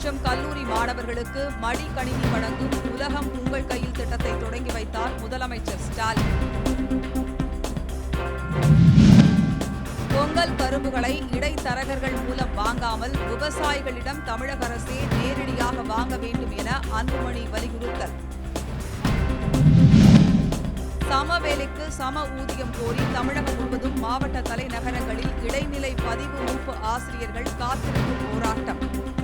மாணவர்களுக்கு மடிக்கணினி வழங்கும் உலகம் உங்கள் கையில் திட்டத்தை தொடங்கி வைத்தார் முதலமைச்சர் ஸ்டாலின். பொங்கல் கரும்புகளை இடைத்தரகர்கள் மூலம் வாங்காமல் விவசாயிகளிடம் தமிழக அரசே நேரடியாக வாங்க வேண்டும் என அன்புமணி வலியுறுத்தல். சம வேலைக்கு சம ஊதியம் கோரி தமிழகம் முழுவதும் மாவட்ட தலைநகரங்களில் இடைநிலை பதிவு மூப்பு ஆசிரியர்கள் காத்திருப்பு போராட்டம்.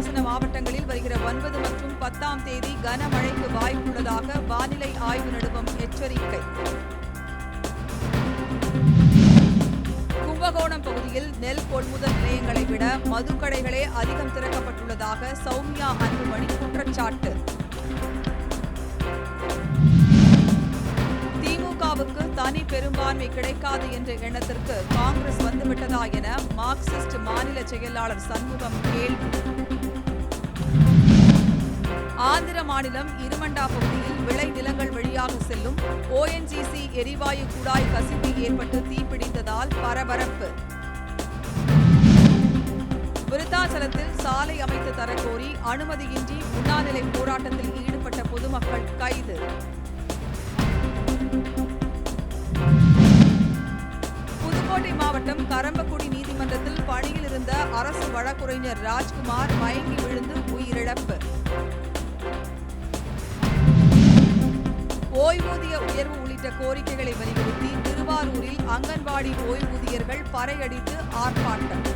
பாசன மாவட்டங்களில் வருகிற ஒன்பது மற்றும் பத்தாம் தேதி கனமழைக்கு வாய்ப்புள்ளதாக வானிலை ஆய்வு நடுவம் எச்சரிக்கை. கும்பகோணம் பகுதியில் நெல் கொள்முதல் நிலையங்களை விட மதுக்கடைகளே அதிகம் திறக்கப்பட்டுள்ளதாக சௌமியா அன்புமணி குற்றச்சாட்டு. தனி பெரும்பான்மை கிடைக்காது என்ற எண்ணத்திற்கு காங்கிரஸ் வந்துவிட்டதா என மார்க்சிஸ்ட் மாநில செயலாளர் சண்முகம் கேள்வி. ஆந்திர மாநிலம் இருமண்டா பகுதியில் விளை நிலங்கள் வழியாக செல்லும் ஓஎன்ஜிசி எரிவாயு குழாய் கசிவு ஏற்பட்டு தீப்பிடித்ததால் பரபரப்பு. விருத்தாச்சலத்தில் சாலை அமைத்து தரக்கோரி அனுமதியின்றி உண்ணாநிலை போராட்டத்தில் ஈடுபட்ட பொதுமக்கள் கைது. மாவட்டம் கரம்பக்குடி நீதிமன்றத்தில் பணியில் இருந்த அரசு வழக்குரைஞர் ராஜ்குமார் மயங்கி விழுந்து உயிரிழப்பு. ஓய்வூதிய உயர்வு உள்ளிட்ட கோரிக்கைகளை வலியுறுத்தி திருவாரூரில் அங்கன்வாடி ஓய்வூதியர்கள் பறையடித்து ஆர்ப்பாட்டம்.